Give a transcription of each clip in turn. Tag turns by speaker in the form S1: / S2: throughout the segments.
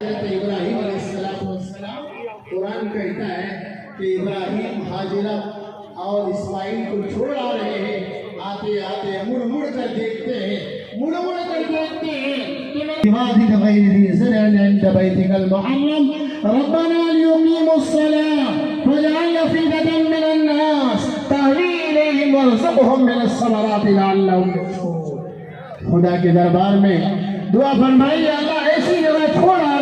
S1: ابراہیم علیہ السلام والسلام قرآن کہتا ہے کہ ابراہیم حاجرہ اور اسماعیل کو چھوڑ آ رہے ہیں۔ آتے آتے مڑ مڑ کر دیکھتے ہیں۔ مڑ مڑ کر دیکھتے ہیں۔ عبادك غير ذي زرع عند بيتك المحرم۔ ربنا ليقيموا الصلاة فاجعل أفئدة من الناس۔ تهوي إليهم وارزقهم من الثمرات لعلهم يشكرون خدا کے دربار میں دعا فرمائیے اللہ ایسی جگہ چھوڑ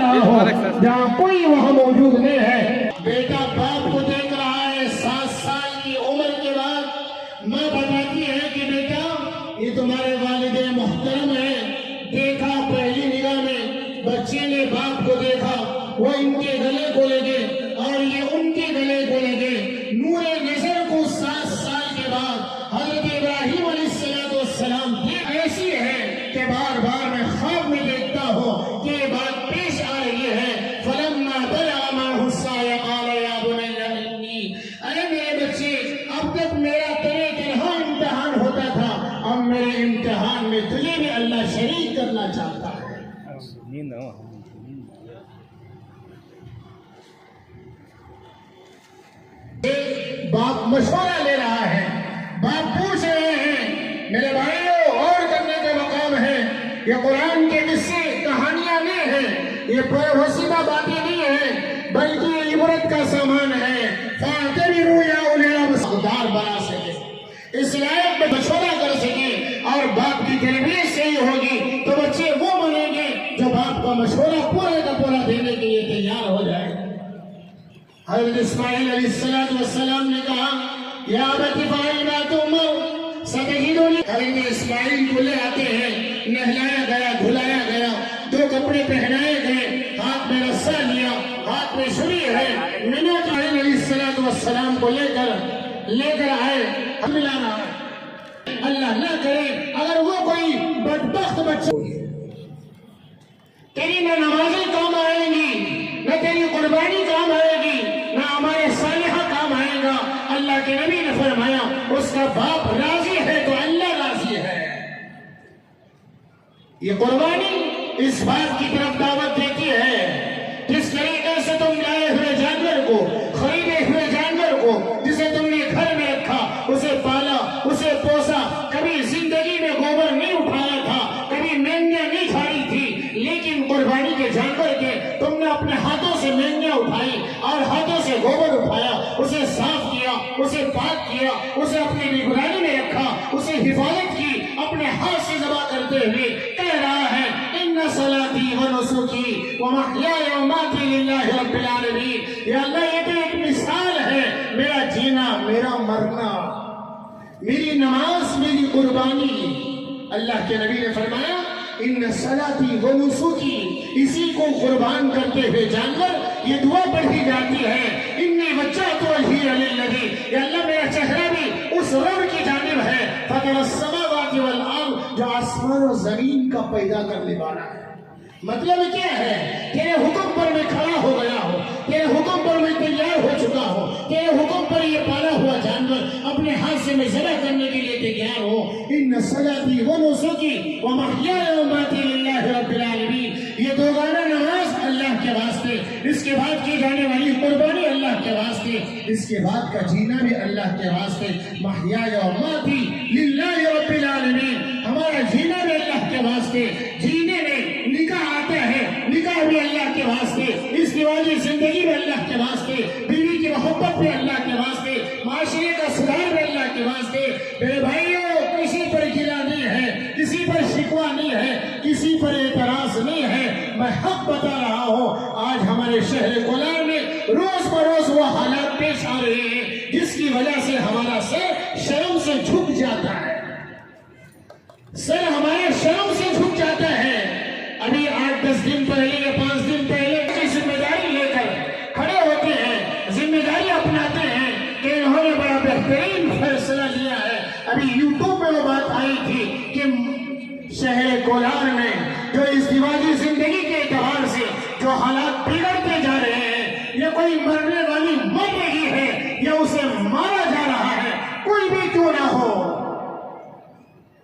S1: جہاں کوئی وہاں موجود نہیں ہے۔ بیٹا باپ کو دیکھ رہا ہے، سات سال کی عمر کے بعد ماں بتاتی ہے کہ بیٹا، یہ تمہارے والد محترم ہیں۔ دیکھا پہلی نگاہ میں، بچے نے باپ کو دیکھا، وہ ان کے گلے کو لے گئے اور یہ ان کے گلے کو لے گئے نور نظر کو سات سال چاہتا ہے باپ مشورہ لے رہا ہے۔ باپ پوچھ رہے ہیں میرے بھائیوں اور کرنے کے مقام ہے۔ یہ قرآن کے قصے کہانیاں نہیں ہیں۔ یہ پر وسیلہ باتیں نہیں ہیں بلکہ یہ عبرت کا سامان ہے۔ فاعتبروا یا اولی الابصار بنا سکے۔ اس لائق میں مشورہ کر سکے اور باپ کی تربیت صحیح ہوگی۔ دینے کے لیے تیار ہو جائے۔ حضرت اسماعیل علیہ السلام والسلام نے کہا، یا ابت فعل ما تؤمر؟ ستجدنی حضرت اسماعیل کو لے آتے ہیں، نہلایا گیا، دھلایا گیا، دو کپڑے پہنائے گئے، ہاتھ میں رسا لیا، ہاتھ میں چھری ہے۔ مینا اسماعیل علیہ السلام والسلام کو لے کر لے کر آئے۔ ہم لا رہا ہے اللہ نہ کرے، اگر وہ کوئی بدبخت بچہ تیری نہ نمازیں کام آئیں گی، نہ تیری قربانی کام آئے گی، نہ ہمارے صالحہ کام آئے گا۔ اللہ کے نبی نے فرمایا، اس کا باپ راضی ہے تو اللہ راضی ہے۔ یہ قربانی اس بات کی طرف دعوت دیتی ہے جس طریقے سے تم لائے ہوئے جانور کو خریدے ہوئے جانور کو جسے تم نے گھر میں رکھا اسے پالا اسے پوسا کبھی زندگی میں گوبر نہیں اٹھایا تھا کبھی مہنگیاں نہیں کھائی تھی لیکن قربانی کے جانور کے تم نے اپنے ہاتھوں سے مہنگیاں اٹھائی اور ہاتھوں سے گوبر اٹھایا، اسے صاف کیا، اسے پاک کیا، اسے اپنی نگرانی میں رکھا، اسے حفاظت کی، اپنے ہاتھ سے ذبح کرتے ہوئے کہہ رہا ہے، ان صلاتی و نسکی و و ماتی للہ رب العالمین. یا اللہ، یہ تو ایک مثال ہے، میرا جینا، میرا مرنا، میری نماز، میری قربانی۔ اللہ کے نبی نے فرمایا ان صلاتی و نسوکی اسی کو قربان کرتے ہوئے جان کر یہ دعا پڑھی جاتی ہے۔ انی وجہت وجہی للذی یا اللہ میرا چہرہ بھی اس رب کی جانب ہے۔ فطر السماوات والارض، جو آسمان و زمین کا پیدا کرنے والا ہے۔ مطلب کیا ہے تیرے حکم پر میں کھڑا اپنے ہاتھ سے میں ذبح کرنے کے لیے تیار ہوں ان صلاتی و نسکی و محیای و ماتی للہ رب العالمین یہ دو گانا نماز اللہ کے واسطے. اس کے بعد کی جانے والی قربانی اللہ کے واسطے. اس کے بعد کا جینا بھی اللہ کے واسطے. محیای و ماتی للہ رب العالمین ہمارا جینا بھی اللہ کے واسطے. جینے میں نکاح آتا ہے. نکاح بھی اللہ کے واسطے. اس کی زندگی میں اللہ کے واسطے. بیوی کی محبت بھی اللہ کے واسطے. معاشرے کا سدھار بھی اللہ کے واسطے میرے بھائیوں کسی پر گلا نہیں ہے کسی پر شکوا نہیں ہے کسی پر اعتراض نہیں ہے میں حق بتا رہا ہوں، آج ہمارے شہر کولار میں روز بروز وہ حالات پیش آ رہے ہیں، جس کی وجہ سے ہمارا سر شرم سے جھک جاتا ہے۔ سر ہمارے شرم سے جھک جاتا ہے۔ ابھی آٹھ دس دن پہلے بگڑتے جا رہے ہیں۔ یہ کوئی مرنے والی مر رہی ہے یا اسے مارا جا رہا ہے۔ کوئی بھی کیوں نہ ہو۔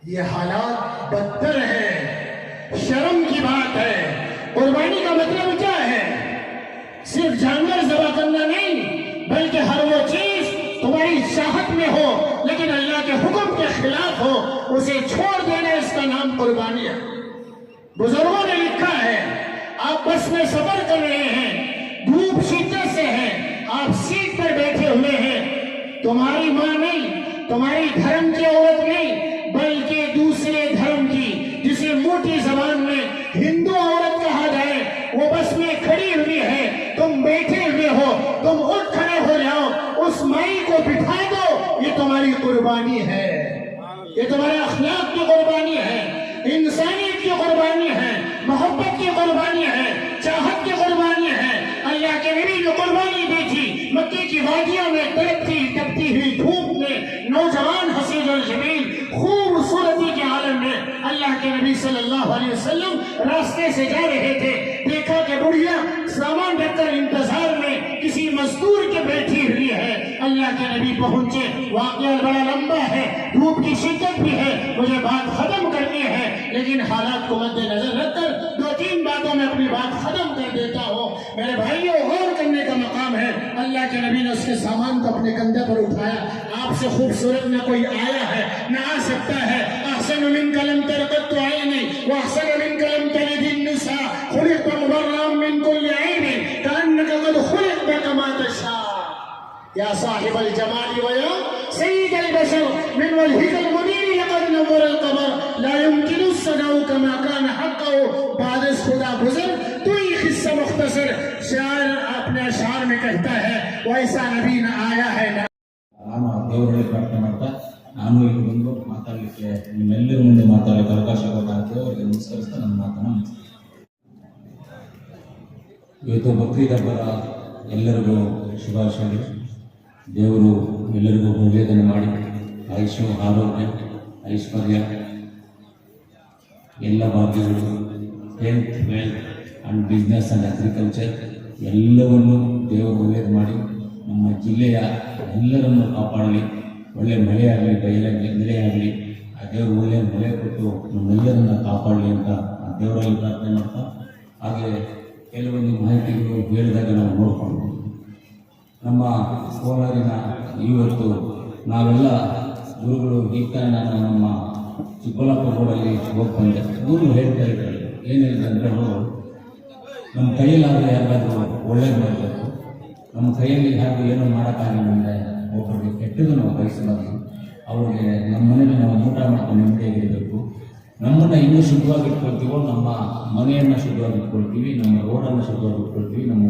S1: یہ حالات بدتر شرم کی بات ہے۔ قربانی کا مطلب کیا ہے؟ صرف جانور ذبح کرنا نہیں، بلکہ ہر وہ چیز تمہاری چاہت میں ہو، لیکن اللہ کے حکم کے خلاف ہو، اسے چھوڑ دینا اس کا نام قربانی ہے بزرگوں نے آپس میں صبر کر رہے ہیں دھوپ شدت سے ہے آپ سیٹ پر بیٹھے ہوئے ہیں۔ تمہاری ماں نہیں، تمہاری دھرم کی عورت نہیں، بلکہ دوسرے دھرم کی، جسے موٹی زبان میں ہندو عورت کہا جائے، وہ بس میں کھڑی ہوئی ہے۔ تم بیٹھے ہوئے ہو، تم اٹھ کھڑے ہو جاؤ، اس مائی کو بٹھا دو، یہ تمہاری قربانی ہے۔ یہ تمہارے اخلاق کی قربانی ہے، انسانیت کی قربانی ہے۔ محبت کی قربانی ہے، چاہت کی قربانی ہے۔ اللہ کے نبی جو قربانی دی تھی مکی کی وادیوں میں تڑپتی تپتی ہوئی دھوپ میں نوجوان حسین الجمیل خوبصورتی کے عالم میں اللہ کے نبی صلی اللہ علیہ وسلم راستے سے جا رہے تھے۔ دیکھا کہ بڑھیا سامان اللہ کے نبی پہنچے، واقعہ بڑا لمبا ہے، دھوپ کی شدت بھی ہے، مجھے بات ختم کرنی ہے، لیکن حالات کو مد نظر رکھ کر دو تین باتوں میں اپنی بات ختم کر دیتا ہوں۔ میرے بھائیوں، غور کرنے کا مقام ہے۔ اللہ کے نبی نے اس کے سامان کو اپنے کندھے پر اٹھایا۔ آپ سے خوبصورت نہ کوئی آیا ہے، نہ آ سکتا ہے۔ احسن من کلم ترکت تو آئے نہیں۔ وہ احسن من کلم تلدین نسا خلق پر مبرم من کل آئے يا صاحب الجمال ويا سيد البشر من وجهك المنير لقد نور القمر لا يمكن الصدع كما كان حقه بعد اس خدا گزر تو ہی قصہ مختصر شاعر اپنے اشعار میں کہتا ہے ویسا نبی نہ آیا ہے نہ
S2: ನಾನು ದೇವರಲ್ಲಿ ಪ್ರಾರ್ಥನೆ ಮಾಡ್ತಾ ನಾನು ಇಲ್ಲಿ ಬಂದು ಮಾತಾಡಲಿಕ್ಕೆ ನಿಮ್ಮೆಲ್ಲರ ಮುಂದೆ ಮಾತಾಡಲಿಕ್ಕೆ ಅವಕಾಶ ಕೊಟ್ಟ ದೇವರಿಗೆ ನಮಸ್ಕರಿಸ್ತಾ ನನ್ನ ಮಾತನ್ನು ಮುಗಿಸ್ತೀನಿ. ಇವತ್ತು ಬಕ್ರೀದ್ ಹಬ್ಬದ ಎಲ್ಲರಿಗೂ ಶುಭಾಶಯಗಳು ದೇವರು ಎಲ್ಲರಿಗೂ ಒಳ್ಳೆಯದನ್ನು ಮಾಡಿ ಆಯುಷು ಆರೋಗ್ಯ, ಐಶ್ವರ್ಯ, ಎಲ್ಲ ಭಾಗ್ಯಗಳು health wealth and business and agriculture ಎಲ್ಲವನ್ನು ದೇವರು ಒಳ್ಳೆಯದು ಮಾಡಿ ನಮ್ಮ ಜಿಲ್ಲೆಯ ಎಲ್ಲರನ್ನು ಕಾಪಾಡಲಿ. ಒಳ್ಳೆಯ ಮಳೆಯಾಗಲಿ ಬಯಲಾಗಲಿ ಮಳೆಯಾಗಲಿ ಆ ದೇವರು ಒಳ್ಳೆಯ ಮಳೆ ಕೊಟ್ಟು ನಮ್ಮೆಲ್ಲರನ್ನು ಕಾಪಾಡಲಿ ಅಂತ ಆ ದೇವರಲ್ಲಿ ಪ್ರಾರ್ಥನೆ ಮಾಡ್ತಾ, ಹಾಗೆ ಕೆಲವೊಂದು ಮಾಹಿತಿಗಳು ಹೇಳಿದಾಗ ನಾವು ನೋಡಿಕೊಂಡು ನಮ್ಮ ಕೋಲಾರಿನ ಇವತ್ತು ನಾವೆಲ್ಲ ಗುರುಗಳು ಗೀತಾ ನಮ್ಮ ಚಿಕ್ಕಬಳ್ಳಾಪುರ ರೋಡಲ್ಲಿ ಹೋಗಿ ಬಂದೆ ಗುರು ಹೇಳ್ತಾ ಇದ್ದಾರೆ, ಏನು ಹೇಳಿದೆ ಅಂದರೆ ಅವರು ನಮ್ಮ ಕೈಯಲ್ಲಾದರೆ ಯಾರಾದರೂ ಒಳ್ಳೇದು ಮಾಡಬೇಕು. ನಮ್ಮ ಕೈಯಲ್ಲಿ ಹಾಗೆ ಏನೂ ಮಾಡೋಕ್ಕಾಗಿಲ್ಲ ಅಂದರೆ ಒಬ್ಬರಿಗೆ ಕೆಟ್ಟದ್ದು ನಾವು ಬಯಸಬಾರ್ದು. ಅವ್ರಿಗೆ ನಮ್ಮ ಮನೇಲಿ ನಾವು ಊಟ ಮಾಡ್ಕೊಂಡು ನೆಮ್ಮದಿಯಾಗಿರಬೇಕು. ನಮ್ಮನ್ನು ಇನ್ನೂ ಶುದ್ಧವಾಗಿ ಇಟ್ಕೊಳ್ತೀವೋ ನಮ್ಮ ಮನೆಯನ್ನು ಶುದ್ಧವಾಗಿ ಇಟ್ಕೊಳ್ತೀವಿ ನಮ್ಮ ರೋಡನ್ನು ಶುದ್ಧವಾಗಿ ಇಟ್ಕೊಳ್ತೀವಿ ನಮ್ಮ